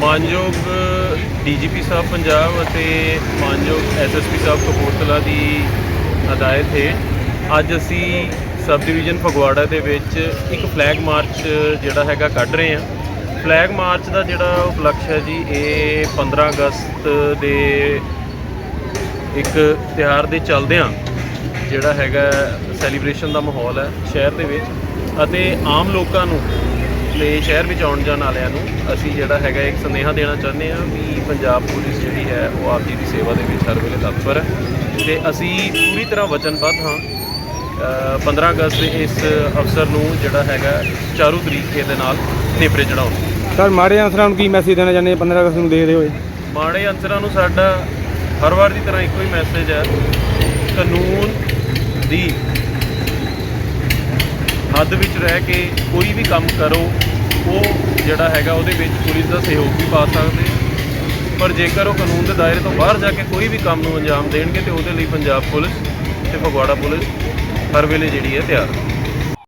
ਮਾਨਯੋਗ ਡੀਜੀਪੀ ਸਾਹਿਬ ਪੰਜਾਬ ਅਤੇ ਮਾਨਯੋਗ ਐਸਐਸਪੀ ਸਾਹਿਬ ਕਪੂਰਥਲਾ ਦੀ ਹਦਾਇਤ ਹੈ ਅੱਜ ਅਸੀਂ ਸਬ ਡਿਵੀਜ਼ਨ ਫਗਵਾੜਾ ਦੇ ਵਿੱਚ ਇੱਕ ਫਲੈਗ ਮਾਰਚ ਜਿਹੜਾ ਹੈਗਾ ਕੱਢ ਰਹੇ ਹਾਂ। ਫਲੈਗ ਮਾਰਚ ਦਾ ਜਿਹੜਾ ਉਪਲਕਸ਼ ਹੈ ਜੀ, ਇਹ 15 ਅਗਸਤ ਦੇ ਇੱਕ ਤਿਉਹਾਰ ਦੇ ਚੱਲਦਿਆਂ ਜਿਹੜਾ ਹੈਗਾ ਸੈਲੀਬ੍ਰੇਸ਼ਨ ਦਾ ਮਾਹੌਲ ਹੈ ਸ਼ਹਿਰ ਦੇ ਵਿੱਚ। ਅਤੇ ਆਮ ਲੋਕਾਂ ਨੂੰ ਤੇ ਸ਼ਹਿਰ ਵਿੱਚ ਆਉਣ ਜਾਣ ਵਾਲਿਆਂ ਨੂੰ ਅਸੀਂ ਜਿਹੜਾ ਹੈਗਾ ਇੱਕ ਸੰਦੇਹਾ ਦੇਣਾ ਚਾਹੁੰਦੇ ਹਾਂ ਵੀ ਪੰਜਾਬ ਪੁਲਿਸ ਜਿਹੜੀ ਹੈ ਉਹ ਆਪ ਜੀ ਦੀ ਸੇਵਾ ਦੇ ਵਿੱਚ ਹਰ ਵੇਲੇ ਤਤਪਰ ਹੈ। ਤੇ ਅਸੀਂ ਪੂਰੀ ਤਰ੍ਹਾਂ ਵਚਨਬੱਧ ਹਾਂ। ਅ, 15 ਅਗਸਤ ਦੇ ਇਸ ਅਵਸਰ ਨੂੰ ਜਿਹੜਾ ਹੈਗਾ ਚਾਰੂ ਤਰੀਕੇ ਦੇ ਨਾਲ ਨੇਪਰੇ ਚੜਾਉਣ ਸਰ ਮਾੜੇ ਅਨਸਰਾਂ ਨੂੰ ਕੀ ਮੈਸੇਜ ਦੇਣਾ ਚਾਹੁੰਦੇ 15 ਅਗਸਤ ਨੂੰ ਦੇਖਦੇ ਹੋਏ ਮਾੜੇ ਅਨਸਰਾਂ ਨੂੰ ਸਾਡਾ ਹਰ ਵਾਰ ਦੀ ਤਰ੍ਹਾਂ ਇੱਕੋ ਹੀ ਮੈਸੇਜ ਹੈ ਕਾਨੂੰਨ ਦੀ ਹੱਦ ਵਿੱਚ ਰਹਿ ਕੇ ਕੋਈ ਵੀ ਕੰਮ ਕਰੋ ਉਹ ਜਿਹੜਾ ਹੈਗਾ ਉਹਦੇ ਵਿੱਚ ਪੁਲਿਸ ਦਾ ਸਹਿਯੋਗ ਵੀ ਪਾ ਸਕਦੇ ਆ। ਪਰ ਜੇਕਰ ਉਹ ਕਾਨੂੰਨ ਦੇ ਦਾਇਰੇ ਤੋਂ ਬਾਹਰ ਜਾ ਕੇ ਕੋਈ ਵੀ ਕੰਮ ਨੂੰ ਅੰਜਾਮ ਦੇਣਗੇ ਤੇ ਉਹਦੇ ਲਈ ਪੰਜਾਬ ਪੁਲਿਸ ਤੇ ਫਗਵਾੜਾ ਪੁਲਿਸ ਹਰ ਵੇਲੇ ਜਿਹੜੀ ਹੈ ਤਿਆਰ ਹੈ